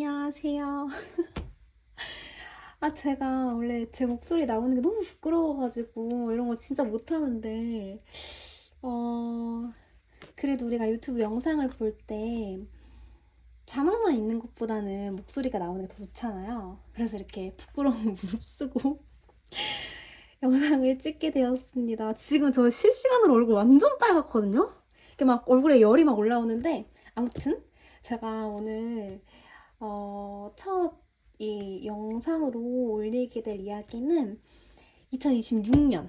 안녕하세요. 아, 제가 원래 제 목소리 나오는 게 너무 부끄러워가지고 이런 거 진짜 못하는데, 어, 그래도 우리가 유튜브 영상을 볼 때 자막만 있는 것보다는 목소리가 나오는 게 더 좋잖아요. 그래서 이렇게 부끄러움을 무릅쓰고 영상을 찍게 되었습니다. 지금 저 실시간으로 얼굴 완전 빨갛거든요? 이렇게 막 얼굴에 열이 막 올라오는데, 아무튼 제가 오늘 어, 첫 이 영상으로 올리게 될 이야기는 2026년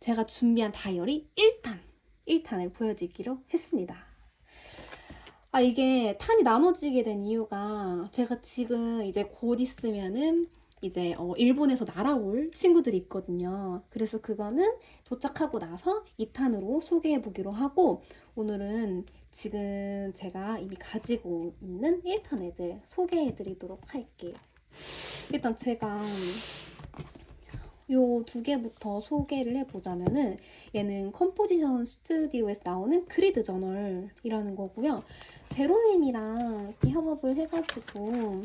제가 준비한 다이어리 1탄, 1탄을 보여드리기로 했습니다. 아, 이게 탄이 나눠지게 된 이유가 제가 지금 이제 곧 있으면은 이제 어, 일본에서 날아올 친구들이 있거든요. 그래서 그거는 도착하고 나서 2탄으로 소개해 보기로 하고 오늘은 지금 제가 이미 가지고 있는 1탄 애들 소개해 드리도록 할게요. 일단 제가 요 두 개부터 소개를 해보자면은 얘는 컴포지션 스튜디오에서 나오는 그리드 저널이라는 거고요. 제로님이랑 협업을 해가지고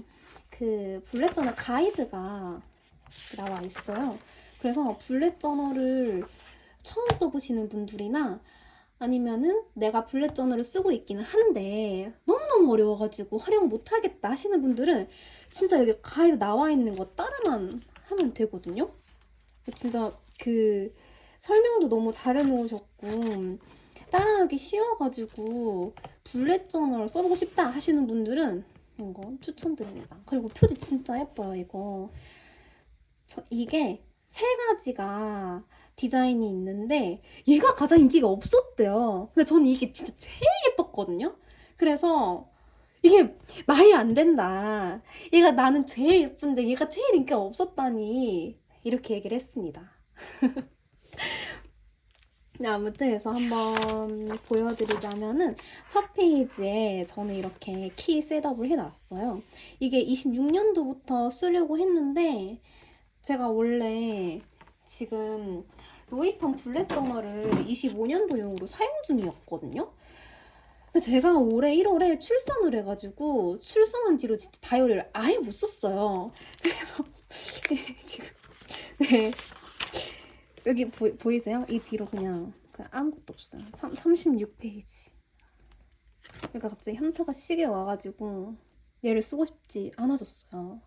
그 블랙 저널 가이드가 나와 있어요. 그래서 블랙 저널을 처음 써보시는 분들이나 아니면은 내가 블랙 저널을 쓰고 있기는 한데 너무너무 어려워가지고 활용 못하겠다 하시는 분들은 진짜 여기 가이드 나와 있는 거 따라만 하면 되거든요. 진짜 그 설명도 너무 잘 해 놓으셨고 따라하기 쉬워가지고 블랙 저널 써보고 싶다 하시는 분들은 이거 추천드립니다. 그리고 표지 진짜 예뻐요 이거. 저 이게 세 가지가 디자인이 있는데 얘가 가장 인기가 없었대요. 근데 저는 이게 진짜 제일 예뻤거든요. 그래서 이게 말이 안 된다. 얘가 나는 제일 예쁜데 얘가 제일 인기가 없었다니 이렇게 얘기를 했습니다. 네, 아무튼 해서 한번 보여드리자면은 첫 페이지에 저는 이렇게 키 셋업을 해놨어요. 이게 26년도부터 쓰려고 했는데 제가 원래 지금 로이턴 블랙 저널을 25년도용으로 사용 중이었거든요. 제가 올해 1월에 출산을 해가지고 출산한 뒤로 진짜 다이어리를 아예 못 썼어요. 그래서 지금 네 여기 보, 보이세요? 이 뒤로 그냥, 그냥 아무것도 없어요. 3, 36페이지. 그러니까 갑자기 현타가 시게 와가지고 얘를 쓰고 싶지 않아졌어요.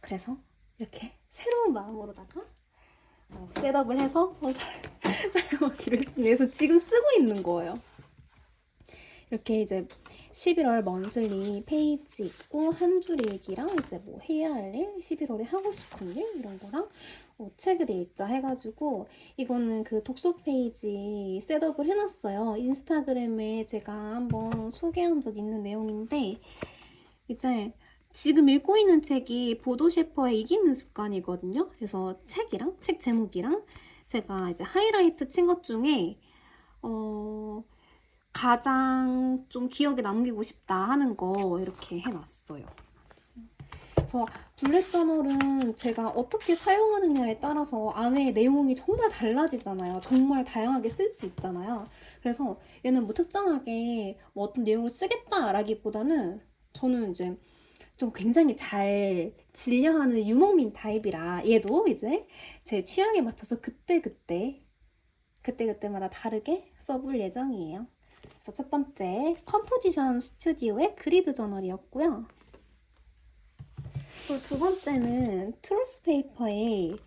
그래서 이렇게 새로운 마음으로다가 어, 셋업을 해서 어, 사, 사용하기로 했습니다. 그래서 지금 쓰고 있는 거예요. 이렇게 이제 11월 먼슬리 페이지 있고 한 줄 일기랑 이제 뭐 해야 할 일, 11월에 하고 싶은 일 이런 거랑 어, 책을 읽자 해가지고 이거는 그 독서 페이지 셋업을 해놨어요. 인스타그램에 제가 한번 소개한 적 있는 내용인데 이제 지금 읽고 있는 책이 보도 셰퍼의 이기는 습관이거든요. 그래서 책이랑 책 제목이랑 제가 이제 하이라이트 친 것 중에 어 가장 좀 기억에 남기고 싶다 하는 거 이렇게 해놨어요. 그래서 블랙 저널은 제가 어떻게 사용하느냐에 따라서 안에 내용이 정말 달라지잖아요. 정말 다양하게 쓸 수 있잖아요. 그래서 얘는 뭐 특정하게 뭐 어떤 내용을 쓰겠다라기보다는 저는 이제 좀 굉장히 잘 진려하는 유머민 타입이라 얘도 이제 제 취향에 맞춰서 그때그때 그때그때마다 다르게 써볼 예정이에요. 그래서 첫 번째 컴포지션 스튜디오의 그리드 저널이었고요. 그리고 두 번째는 트로스 페이퍼의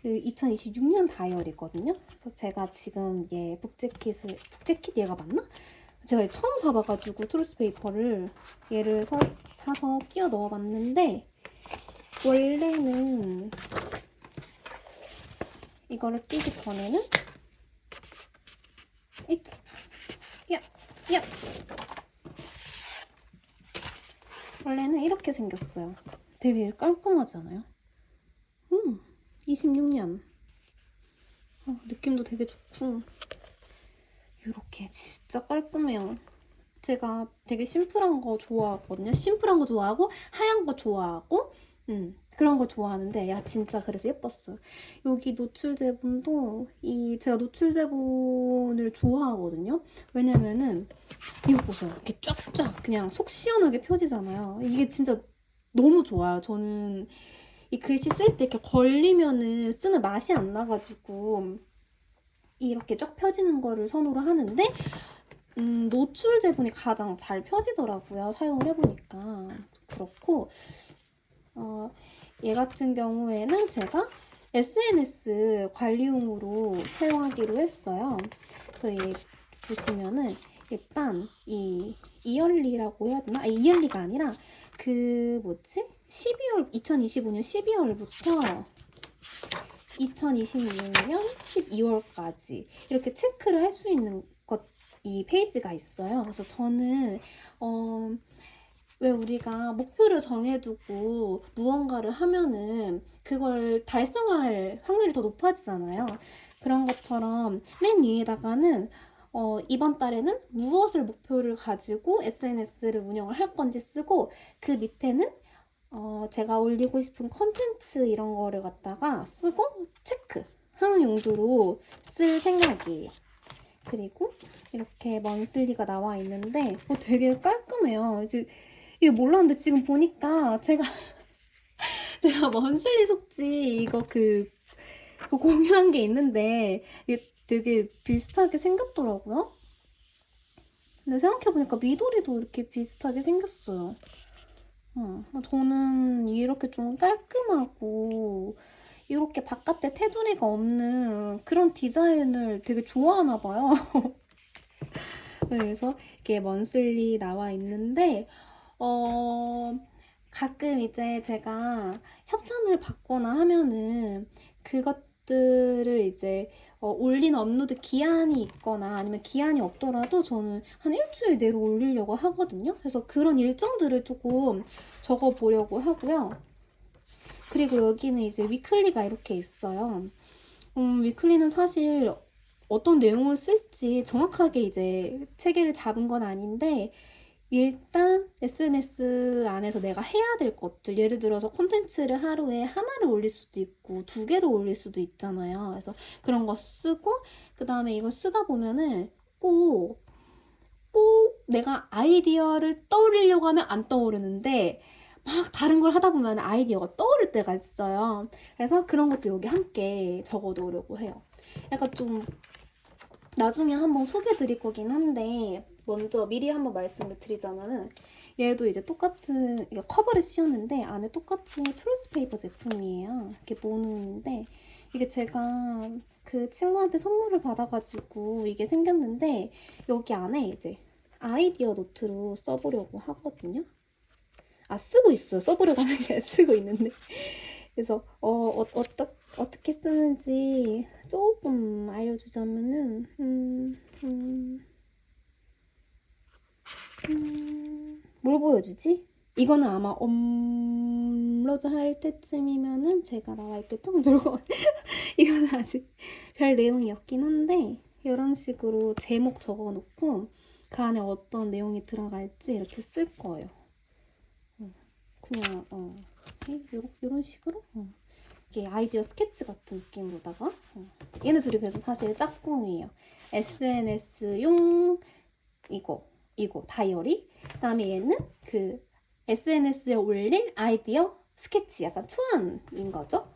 그 2026년 다이어리거든요. 그래서 제가 지금 얘 북재킷을 북재킷 얘가 맞나? 제가 처음 사봐가지고 트루스 페이퍼를 얘를 서, 사서 끼워 넣어봤는데 원래는 이거를 끼기 전에는 있자 야, 야 원래는 이렇게 생겼어요. 되게 깔끔하지 않아요? 음, 26년 어, 느낌도 되게 좋고 이렇게 진짜 깔끔해요. 제가 되게 심플한 거 좋아하거든요. 심플한 거 좋아하고 하얀 거 좋아하고 음, 그런 거 좋아하는데 야 진짜 그래서 예뻤어요. 여기 노출 제본도 이 제가 노출 제본을 좋아하거든요. 왜냐면은 이거 보세요. 이렇게 쫙쫙 그냥 속 시원하게 펴지잖아요. 이게 진짜 너무 좋아요. 저는 이 글씨 쓸 때 이렇게 걸리면은 쓰는 맛이 안 나가지고 이렇게 쫙 펴지는 거를 선호를 하는데 음, 노출 제본이 가장 잘 펴지더라고요. 사용을 해보니까 그렇고 어, 얘 같은 경우에는 제가 SNS 관리용으로 사용하기로 했어요. 그래서 얘 보시면은 일단 이 이열리라고 해야 되나? 아, 이열리가 아니라 그 뭐지? 12월 2025년 12월부터 2026년 12월까지 이렇게 체크를 할 수 있는 것 이 페이지가 있어요. 그래서 저는 어, 왜 우리가 목표를 정해두고 무언가를 하면은 그걸 달성할 확률이 더 높아지잖아요. 그런 것처럼 맨 위에다가는 어, 이번 달에는 무엇을 목표를 가지고 SNS를 운영을 할 건지 쓰고 그 밑에는 어, 제가 올리고 싶은 컨텐츠 이런 거를 갖다가 쓰고 체크 하는 용도로 쓸 생각이에요. 그리고 이렇게 먼슬리가 나와 있는데 어, 되게 깔끔해요. 이제 이게 몰랐는데 지금 보니까 제가 제가 먼슬리 속지 이거 그, 그 공유한 게 있는데 이게 되게 비슷하게 생겼더라고요. 근데 생각해보니까 미도리도 이렇게 비슷하게 생겼어요. 어, 저는 이렇게 좀 깔끔하고 이렇게 바깥에 테두리가 없는 그런 디자인을 되게 좋아하나 봐요. 그래서 이게 먼슬리 나와 있는데 어 가끔 이제 제가 협찬을 받거나 하면은 그것 들을 이제 어, 올리는 업로드 기한이 있거나 아니면 기한이 없더라도 저는 한 일주일 내로 올리려고 하거든요. 그래서 그런 일정들을 조금 적어 보려고 하고요. 그리고 여기는 이제 위클리가 이렇게 있어요. 음, 위클리는 사실 어떤 내용을 쓸지 정확하게 이제 체계를 잡은 건 아닌데 일단 SNS 안에서 내가 해야 될 것들 예를 들어서 콘텐츠를 하루에 하나를 올릴 수도 있고 두 개를 올릴 수도 있잖아요. 그래서 그런 거 쓰고 그 다음에 이거 쓰다 보면은 꼭 꼭 내가 아이디어를 떠올리려고 하면 안 떠오르는데 막 다른 걸 하다 보면 아이디어가 떠오를 때가 있어요. 그래서 그런 것도 여기 함께 적어 놓으려고 해요. 약간 좀 나중에 한번 소개해 드릴 거긴 한데 먼저 미리 한번 말씀을 드리자면은 얘도 이제 똑같은 이게 커버를 씌웠는데 안에 똑같이 트루스 페이퍼 제품이에요. 이렇게 모노인데 이게 제가 그 친구한테 선물을 받아가지고 이게 생겼는데 여기 안에 이제 아이디어 노트로 써보려고 하거든요. 아 쓰고 있어요. 써보려고 하는 게 쓰고 있는데 그래서 어, 어 어떠, 어떻게 쓰는지 조금 알려주자면은 음, 음, 음, 뭘 보여주지? 이거는 아마 업로드 할 때쯤이면은 제가 나와 있겠죠? 별거 이거는 아직 별 내용이 없긴 한데 이런 식으로 제목 적어놓고 그 안에 어떤 내용이 들어갈지 이렇게 쓸 거예요. 어, 그냥 어, 이렇게 이런 식으로 어. 이게 아이디어 스케치 같은 느낌으로다가 어. 얘네들이 그래서 사실 짝꿍이에요. SNS용 이거 이거 다이어리 그다음에 얘는 그 SNS에 올릴 아이디어 스케치 약간 초안인 거죠.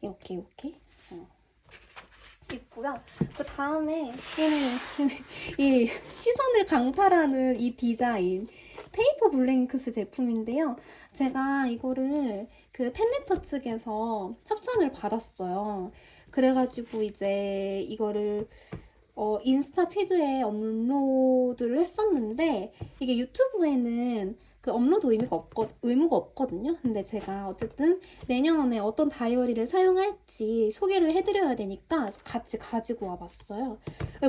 이렇게 이렇게 어. 있고요. 그 다음에 이 시선을 강탈하는 이 디자인 페이퍼 블랭크스 제품인데요. 제가 이거를 그 팬레터 측에서 협찬을 받았어요. 그래가지고 이제 이거를 어, 인스타 피드에 업로드를 했었는데 이게 유튜브에는 그 업로드 의미가 없거, 의무가 없거든요. 근데 제가 어쨌든 내년에 어떤 다이어리를 사용할지 소개를 해드려야 되니까 같이 가지고 와봤어요.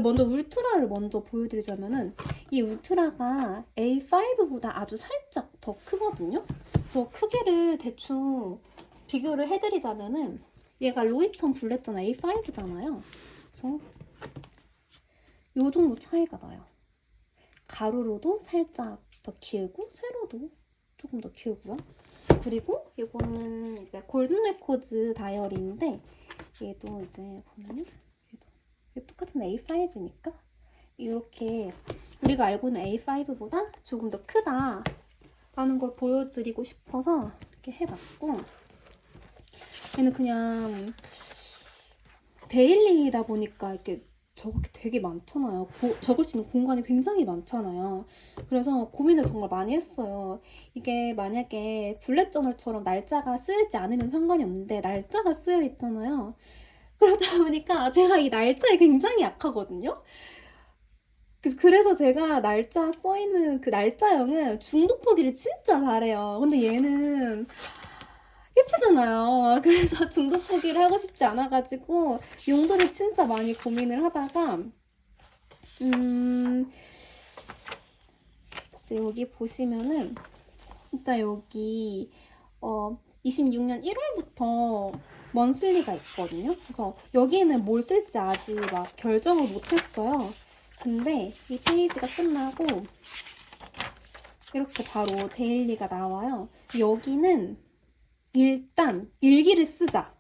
먼저 울트라를 먼저 보여드리자면은 이 울트라가 A5보다 아주 살짝 더 크거든요. 그래서 크기를 대충 비교를 해드리자면은 얘가 로이턴 블랙전 A5잖아요. 그래서 요 정도 차이가 나요. 가로로도 살짝 더 길고 세로도 조금 더 길고요. 그리고 이거는 이제 골든 레코즈 다이어리인데 얘도 이제 보면은 얘도 얘 똑같은 A5니까 이렇게 우리가 알고 있는 A5보다 조금 더 크다. 하는 걸 보여드리고 싶어서 이렇게 해봤고 얘는 그냥 데일리다 보니까 이렇게 적을 게 되게 많잖아요. 고- 적을 수 있는 공간이 굉장히 많잖아요. 그래서 고민을 정말 많이 했어요. 이게 만약에 블랙 저널처럼 날짜가 쓰여있지 않으면 상관이 없는데 날짜가 쓰여 있잖아요. 그러다 보니까 제가 이 날짜에 굉장히 약하거든요. 그- 그래서 제가 날짜 써있는 그 날짜형은 중독 포기를 진짜 잘해요. 근데 얘는 예쁘잖아요. 그래서 중독 포기를 하고 싶지 않아가지고 용도를 진짜 많이 고민을 하다가 음 이제 여기 보시면은 일단 여기 어 26년 1월부터 먼슬리가 있거든요. 그래서 여기에는 뭘 쓸지 아직 막 결정을 못했어요. 근데 이 페이지가 끝나고 이렇게 바로 데일리가 나와요. 여기는 일단 일기를 쓰자.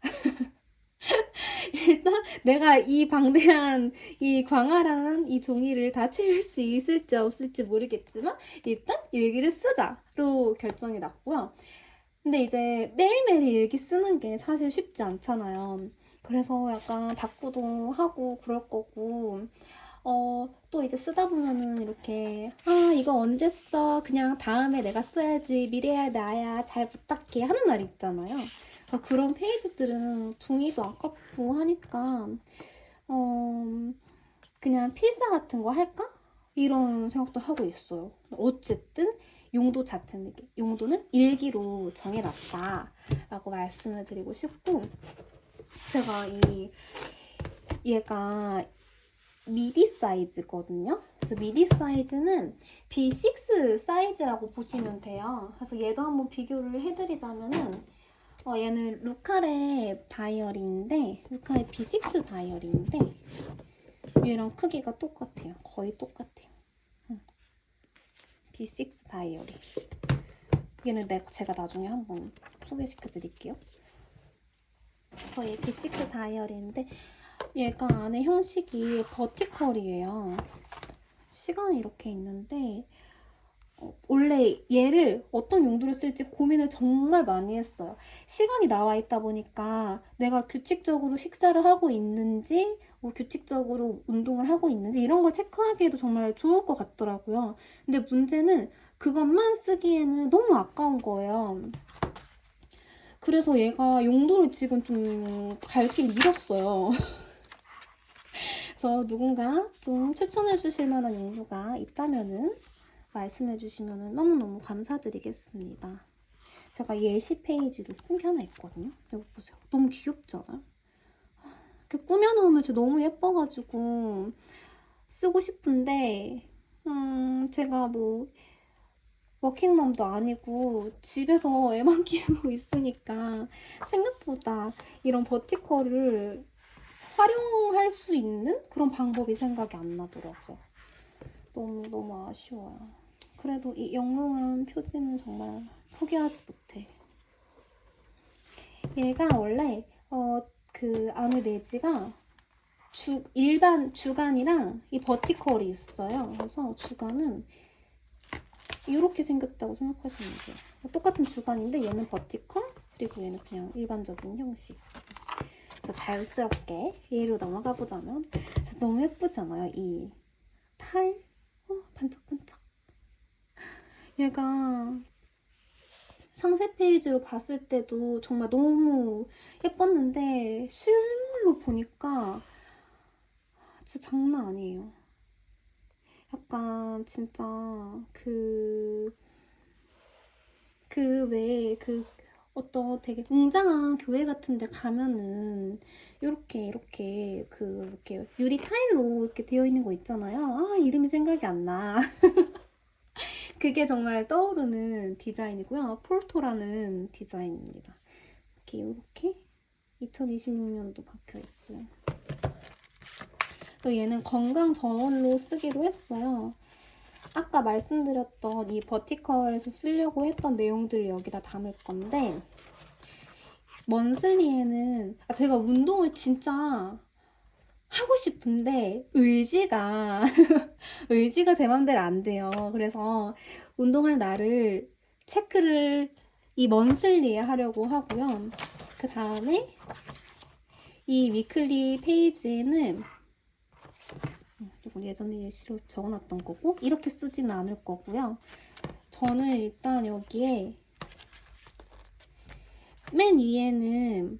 일단 내가 이 방대한 이 광활한 이 종이를 다 채울 수 있을지 없을지 모르겠지만 일단 일기를 쓰자로 결정이 났고요. 근데 이제 매일매일 일기 쓰는 게 사실 쉽지 않잖아요. 그래서 약간 바꾸도 하고 그럴 거고 어, 또 이제 쓰다 보면은 이렇게, 아, 이거 언제 써? 그냥 다음에 내가 써야지. 미래야 나야. 잘 부탁해. 하는 날 있잖아요. 그래서 그런 페이지들은 종이도 아깝고 하니까, 어, 그냥 필사 같은 거 할까? 이런 생각도 하고 있어요. 어쨌든, 용도 자체는, 용도는 일기로 정해놨다. 라고 말씀을 드리고 싶고, 제가 이, 얘가 미디 사이즈거든요. 그래서 미디 사이즈는 B6 사이즈라고 보시면 돼요. 그래서 얘도 한번 비교를 해드리자면은 어, 얘는 루카레 다이어리인데 루카레 B6 다이어리인데 얘랑 크기가 똑같아요. 거의 똑같아요. 응. B6 다이어리. 얘는 내가 제가 나중에 한번 소개시켜 드릴게요. 그래서 얘 B6 다이어리인데 얘가 안에 형식이 버티컬이에요. 시간이 이렇게 있는데 어, 원래 얘를 어떤 용도로 쓸지 고민을 정말 많이 했어요. 시간이 나와 있다 보니까 내가 규칙적으로 식사를 하고 있는지 뭐 규칙적으로 운동을 하고 있는지 이런 걸 체크하기에도 정말 좋을 것 같더라고요. 근데 문제는 그것만 쓰기에는 너무 아까운 거예요. 그래서 얘가 용도를 지금 좀 갈 길 잃었어요. 그래서 누군가 좀 추천해 주실 만한 용도가 있다면은 말씀해 주시면 너무너무 감사드리겠습니다. 제가 예시 페이지로 쓴 게 하나 있거든요. 이거 보세요. 너무 귀엽지 않아요? 이렇게 꾸며놓으면 진짜 너무 예뻐가지고 쓰고 싶은데 음 제가 뭐 워킹맘도 아니고 집에서 애만 키우고 있으니까 생각보다 이런 버티컬을 활용할 수 있는 그런 방법이 생각이 안 나더라고요. 너무 너무 아쉬워요. 그래도 이 영롱한 표지는 정말 포기하지 못해. 얘가 원래 어 그 안에 내지가 주 일반 주간이랑 이 버티컬이 있어요. 그래서 주간은 이렇게 생겼다고 생각하시면 돼요. 똑같은 주간인데 얘는 버티컬 그리고 얘는 그냥 일반적인 형식. 그래서 자연스럽게 얘로 넘어가 보자면 너무 예쁘지 않아요? 이 탈? 어, 반짝반짝. 얘가 상세 페이지로 봤을 때도 정말 너무 예뻤는데 실물로 보니까 진짜 장난 아니에요. 약간 진짜 그 그 외에 그 어떤 되게 웅장한 교회 같은 데 가면은 이렇게 이렇게 그 이렇게 유리 타일로 이렇게 되어 있는 거 있잖아요. 아, 이름이 생각이 안 나. 그게 정말 떠오르는 디자인이고요. 폴토라는 디자인입니다. 이렇게 이렇게 2026년도 박혀 있어요. 또 얘는 건강 저널로 쓰기로 했어요. 아까 말씀드렸던 이 버티컬에서 쓰려고 했던 내용들을 여기다 담을 건데 먼슬리에는 아, 제가 운동을 진짜 하고 싶은데 의지가 의지가 제 맘대로 안 돼요. 그래서 운동할 날을 체크를 이 먼슬리에 하려고 하고요. 그 다음에 이 위클리 페이지에는 예전에 예시로 적어놨던 거고 이렇게 쓰지는 않을 거고요. 저는 일단 여기에 맨 위에는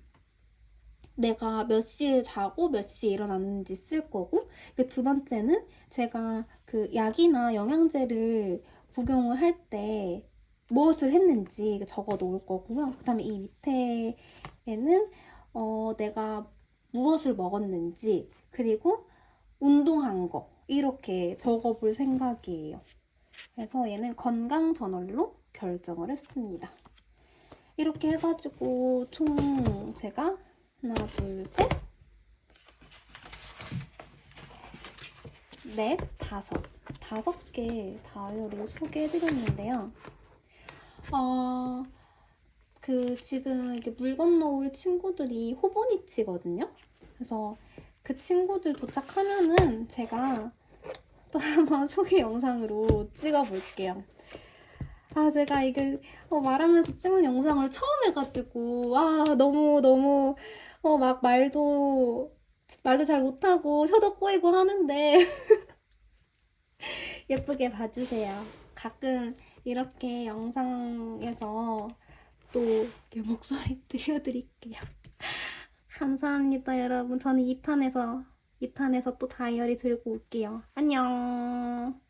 내가 몇 시에 자고 몇 시에 일어났는지 쓸 거고 그 두 번째는 제가 그 약이나 영양제를 복용을 할 때 무엇을 했는지 적어 놓을 거고요. 그 다음에 이 밑에에는 어, 내가 무엇을 먹었는지 그리고 운동한 거 이렇게 적어 볼 생각이에요. 그래서 얘는 건강 저널로 결정을 했습니다. 이렇게 해가지고 총 제가 하나, 둘, 셋, 넷, 다섯. 다섯 개 다이어리 소개해드렸는데요. 어, 그 지금 이게 물 건너올 친구들이 호보니치거든요. 그래서 그 친구들 도착하면은 제가 또 한번 소개 영상으로 찍어볼게요. 아, 제가 이게 어, 말하면서 찍는 영상을 처음 해가지고, 아, 너무, 너무, 어, 막 말도, 말도 잘 못하고, 혀도 꼬이고 하는데, 예쁘게 봐주세요. 가끔 이렇게 영상에서 또 목소리 들려드릴게요. 감사합니다, 여러분. 저는 2탄에서, 2탄에서 또 다이어리 들고 올게요. 안녕.